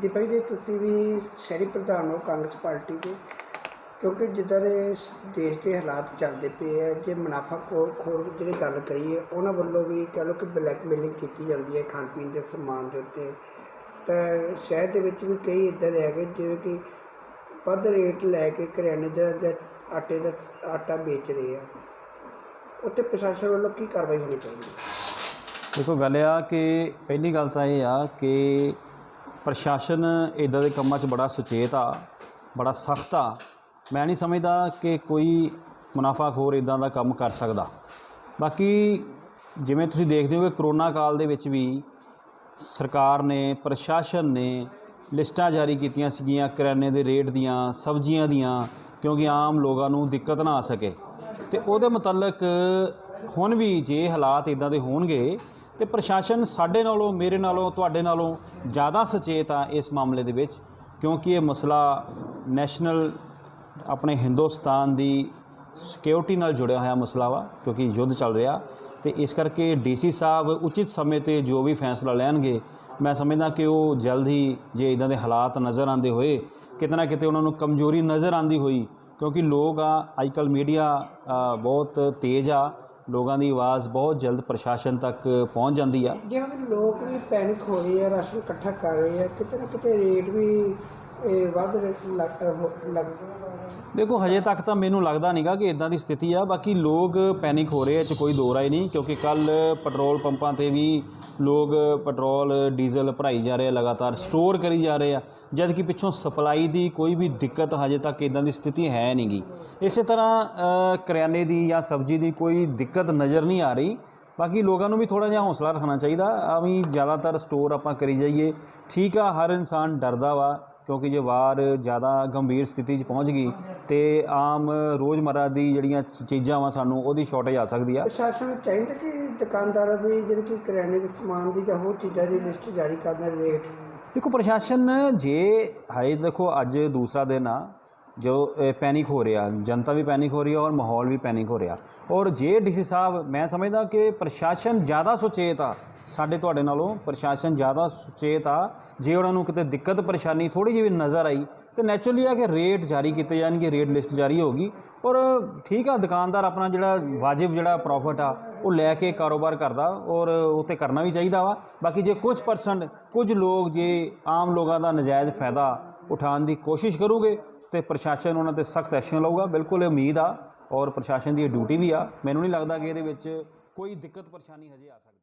ਦੀਪਕ ਜੀ, ਤੁਸੀਂ ਵੀ ਸ਼ਹਿਰੀ ਪ੍ਰਧਾਨ ਹੋ ਕਾਂਗਰਸ ਪਾਰਟੀ ਦੇ, ਕਿਉਂਕਿ ਜਿੱਦਾਂ ਦੇ ਦੇਸ਼ ਦੇ ਹਾਲਾਤ ਚੱਲਦੇ ਪਏ ਆ, ਜੇ ਮੁਨਾਫਾ ਖੋਰ ਖੋਰ ਜਿਹੜੀ ਗੱਲ ਕਰੀਏ, ਉਹਨਾਂ ਵੱਲੋਂ ਵੀ ਕਹ ਲਓ ਕਿ ਬਲੈਕਮੇਲਿੰਗ ਕੀਤੀ ਜਾਂਦੀ ਹੈ ਖਾਣ ਪੀਣ ਦੇ ਸਮਾਨ ਦੇ ਉੱਤੇ। ਤਾਂ ਸ਼ਹਿਰ ਦੇ ਵਿੱਚ ਵੀ ਕਈ ਇੱਦਾਂ ਦੇ ਹੈਗੇ, ਜਿਵੇਂ ਕਿ ਵੱਧ ਰੇਟ ਲੈ ਕੇ ਕਰਿਆਨੇ ਦਾ, ਜਾਂ ਆਟੇ ਦਾ ਸ- ਆਟਾ ਵੇਚ ਰਹੇ ਆ। ਉੱਤੇ ਪ੍ਰਸ਼ਾਸਨ ਵੱਲੋਂ ਕੀ ਕਾਰਵਾਈ ਹੋਣੀ ਚਾਹੀਦੀ? ਦੇਖੋ, ਗੱਲ ਆ ਕਿ ਪਹਿਲੀ ਗੱਲ ਤਾਂ ਇਹ ਆ ਕਿ ਪ੍ਰਸ਼ਾਸਨ ਇਦਾਂ ਦੇ ਕੰਮਾਂ 'ਚ ਬੜਾ ਸੁਚੇਤ ਆ, ਬੜਾ ਸਖਤ ਆ। ਮੈਂ ਨਹੀਂ ਸਮਝਦਾ ਕਿ ਕੋਈ ਮੁਨਾਫਾਖੋਰ ਇਦਾਂ ਦਾ ਕੰਮ ਕਰ ਸਕਦਾ। ਬਾਕੀ ਜਿਵੇਂ ਤੁਸੀਂ ਦੇਖਦੇ ਹੋ ਕਿ ਕਰੋਨਾ ਕਾਲ ਦੇ ਵਿੱਚ ਵੀ ਸਰਕਾਰ ਨੇ, ਪ੍ਰਸ਼ਾਸਨ ਨੇ ਲਿਸਟਾਂ ਜਾਰੀ ਕੀਤੀਆਂ ਸੀਗੀਆਂ ਕਰਿਆਨੇ ਦੇ ਰੇਟ ਦੀਆਂ, ਸਬਜ਼ੀਆਂ ਦੀਆਂ, ਕਿਉਂਕਿ ਆਮ ਲੋਕਾਂ ਨੂੰ ਦਿੱਕਤ ਨਾ ਆ ਸਕੇ। ਤੇ ਉਹਦੇ ਮੁਤਲਕ ਹੁਣ ਵੀ ਜੇ ਹਾਲਾਤ ਇਦਾਂ ਦੇ ਹੋਣਗੇ ਤੇ ਪ੍ਰਸ਼ਾਸਨ ਸਾਡੇ ਨਾਲੋਂ, ਮੇਰੇ ਨਾਲੋਂ, ਤੁਹਾਡੇ ਨਾਲੋਂ ਜ਼ਿਆਦਾ ਸੁਚੇਤ ਆ ਇਸ ਮਾਮਲੇ ਦੇ ਵਿੱਚ, ਕਿਉਂਕਿ ਇਹ ਮਸਲਾ ਨੈਸ਼ਨਲ, ਆਪਣੇ ਹਿੰਦੁਸਤਾਨ ਦੀ ਸਿਕਿਉਰਿਟੀ ਨਾਲ ਜੁੜਿਆ ਹੋਇਆ ਮਸਲਾ ਵਾ, ਕਿਉਂਕਿ ਯੁੱਧ ਚੱਲ ਰਿਹਾ। ਤੇ ਇਸ ਕਰਕੇ ਡੀਸੀ ਸਾਹਿਬ ਉਚਿਤ ਸਮੇਂ ਤੇ ਜੋ ਵੀ ਫੈਸਲਾ ਲੈਣਗੇ, ਮੈਂ ਸਮਝਦਾ ਕਿ ਉਹ ਜਲਦ ਹੀ ਜੇ ਇਦਾਂ ਦੇ ਹਾਲਾਤ ਨਜ਼ਰ ਆਉਂਦੇ ਹੋਏ, ਕਿਤੇ ਨਾ ਕਿਤੇ ਉਹਨਾਂ ਨੂੰ ਕਮਜ਼ੋਰੀ ਨਜ਼ਰ ਆਉਂਦੀ ਹੋਈ, ਕਿਉਂਕਿ ਲੋਕ ਆ ਅੱਜਕੱਲ ਮੀਡੀਆ ਬਹੁਤ ਤੇਜ਼ ਆ। ਲੋਕਾਂ ਦੀ ਆਵਾਜ਼ ਬਹੁਤ ਜਲਦ ਪ੍ਰਸ਼ਾਸਨ ਤੱਕ ਪਹੁੰਚ ਜਾਂਦੀ ਆ। ਜਿਵੇਂ ਕਿ ਲੋਕ ਵੀ ਪੈਨਿਕ ਹੋ ਰਹੇ ਆ, ਰਸ਼ ਇਕੱਠਾ ਕਰ ਰਹੇ ਆ, ਕਿਤੇ ਨਾ ਕਿਤੇ ਰੇਟ ਵੀ, ਇਹ ਵੱਧ ਰੇ- ਲੱਗ ਲੱਗ ਦੇਖੋ, ਹਜੇ ਤੱਕ ਤਾਂ ਮੈਨੂੰ ਲੱਗਦਾ ਨਹੀਂਗਾ ਕਿ ਇਦਾਂ ਦੀ ਸਥਿਤੀ ਆ। ਬਾਕੀ ਲੋਕ ਪੈਨਿਕ ਹੋ ਰਹੇ ਆ 'ਚ ਕੋਈ ਦੋ ਰਾਏ ਨਹੀਂ, ਕਿਉਂਕਿ ਕੱਲ ਪੈਟਰੋਲ ਪੰਪਾਂ ਤੇ ਵੀ ਲੋਕ ਪੈਟਰੋਲ ਡੀਜ਼ਲ ਭਰਾਈ ਜਾ ਰਹੇ ਆ, ਲਗਾਤਾਰ ਸਟੋਰ ਕਰੀ ਜਾ ਰਹੇ ਆ। ਜਦ ਕਿ ਪਿੱਛੋਂ ਸਪਲਾਈ ਦੀ ਕੋਈ ਵੀ ਦਿੱਕਤ ਹਜੇ ਤੱਕ ਇਦਾਂ ਦੀ ਸਥਿਤੀ ਹੈ ਨਹੀਂਗੀ ਇਸੇ ਤਰ੍ਹਾਂ ਕਰਿਆਨੇ ਦੀ ਜਾਂ ਸਬਜ਼ੀ ਦੀ ਕੋਈ ਦਿੱਕਤ ਨਜ਼ਰ ਨਹੀਂ ਆ ਰਹੀ। ਬਾਕੀ ਲੋਕਾਂ ਨੂੰ ਵੀ ਥੋੜਾ ਜਿਹਾ ਹੌਸਲਾ ਰੱਖਣਾ ਚਾਹੀਦਾ। ਆ ਵੀ ਜ਼ਿਆਦਾਤਰ ਸਟੋਰ ਆਪਾਂ ਕਰੀ ਜਾਈਏ। ਠੀਕ ਆ, ਹਰ ਇਨਸਾਨ ਡਰਦਾ ਵਾ। ਕਿਉਂਕਿ ਜੇ ਵਾਰ ਜ਼ਿਆਦਾ ਗੰਭੀਰ ਸਥਿਤੀ 'ਚ ਪਹੁੰਚ ਗਈ ਤੇ ਆਮ ਰੋਜ਼ਮਰਰਾ ਦੀ ਜਿਹੜੀਆਂ ਚੀਜ਼ਾਂ ਵਾ ਸਾਨੂੰ ਉਹਦੀ ਸ਼ਾਰਟੇਜ ਆ ਸਕਦੀ ਆ। ਪ੍ਰਸ਼ਾਸਨ ਨੂੰ ਚਾਹੀਦਾ ਕਿ ਦੁਕਾਨਦਾਰਾਂ ਦੀ ਜਿਹੜੀ ਕਿ ਕਰਿਆਨੇ ਦੇ ਸਮਾਨ ਦੀ ਜਾਂ ਹੋਰ ਚੀਜ਼ਾਂ ਦੀ ਲਿਸਟ ਜਾਰੀ ਕਰਨਾ ਰੇਟ। ਦੇਖੋ ਪ੍ਰਸ਼ਾਸਨ ਜੇ ਹਾਏ ਦੇਖੋ ਅੱਜ ਦੂਸਰਾ ਦਿਨ ਆ ਜੋ ਪੈਨਿਕ ਹੋ ਰਿਹਾ ਜਨਤਾ ਵੀ ਪੈਨਿਕ ਹੋ ਰਹੀ ਹੈ ਔਰ ਮਾਹੌਲ ਵੀ ਪੈਨਿਕ ਹੋ ਰਿਹਾ। ਔਰ ਜੇ ਡੀਸੀ ਸਾਹਿਬ ਮੈਂ ਸਮਝਦਾ ਕਿ ਪ੍ਰਸ਼ਾਸਨ ਜ਼ਿਆਦਾ ਸੁਚੇਤ ਆ ਸਾਡੇ ਤੁਹਾਡੇ ਨਾਲੋਂ ਪ੍ਰਸ਼ਾਸਨ ਜ਼ਿਆਦਾ ਸੁਚੇਤ ਆ। ਜੇ ਉਹਨਾਂ ਨੂੰ ਕਿਤੇ ਦਿੱਕਤ, ਪਰੇਸ਼ਾਨੀ ਥੋੜੀ ਜਿਹੀ ਵੀ ਨਜ਼ਰ ਆਈ, ਤੇ ਨੈਚੁਰਲੀ ਆ ਕਿ ਰੇਟ ਜਾਰੀ ਕੀਤੇ ਜਾਣਗੇ ਰੇਟ ਲਿਸਟ ਜਾਰੀ ਹੋਗੀ ਔਰ ਠੀਕ ਆ, ਦੁਕਾਨਦਾਰ ਆਪਣਾ ਜਿਹੜਾ ਵਾਜਿਬ ਜਿਹੜਾ ਪ੍ਰੋਫਿਟ ਆ, ਉਹ ਲੈ ਕੇ ਕਾਰੋਬਾਰ ਕਰਦਾ ਔਰ ਉਹ ਤੇ ਕਰਨਾ ਵੀ ਚਾਹੀਦਾ ਵਾ। ਬਾਕੀ ਜੇ ਕੁਝ ਪਰਸੈਂਟ ਕੁਝ ਲੋਕ ਜੇ ਆਮ ਲੋਕਾਂ ਦਾ ਨਜਾਇਜ਼ ਫਾਇਦਾ ਉਠਾਉਣ ਦੀ ਕੋਸ਼ਿਸ਼ ਕਰੂਗੇ, ਤੇ ਪ੍ਰਸ਼ਾਸਨ ਉਹਨਾਂ ਤੇ ਸਖਤ ਐਕਸ਼ਨ ਲਊਗਾ। ਬਿਲਕੁਲ ਉਮੀਦ ਆ ਔਰ ਪ੍ਰਸ਼ਾਸਨ ਦੀ ਇਹ ਡਿਊਟੀ ਵੀ ਆ। ਮੈਨੂੰ ਨਹੀਂ ਲੱਗਦਾ ਕਿ ਇਹਦੇ ਵਿੱਚ ਕੋਈ ਦਿੱਕਤ, ਪਰੇਸ਼ਾਨੀ ਹਜੇ ਆ ਸਕਦੀ।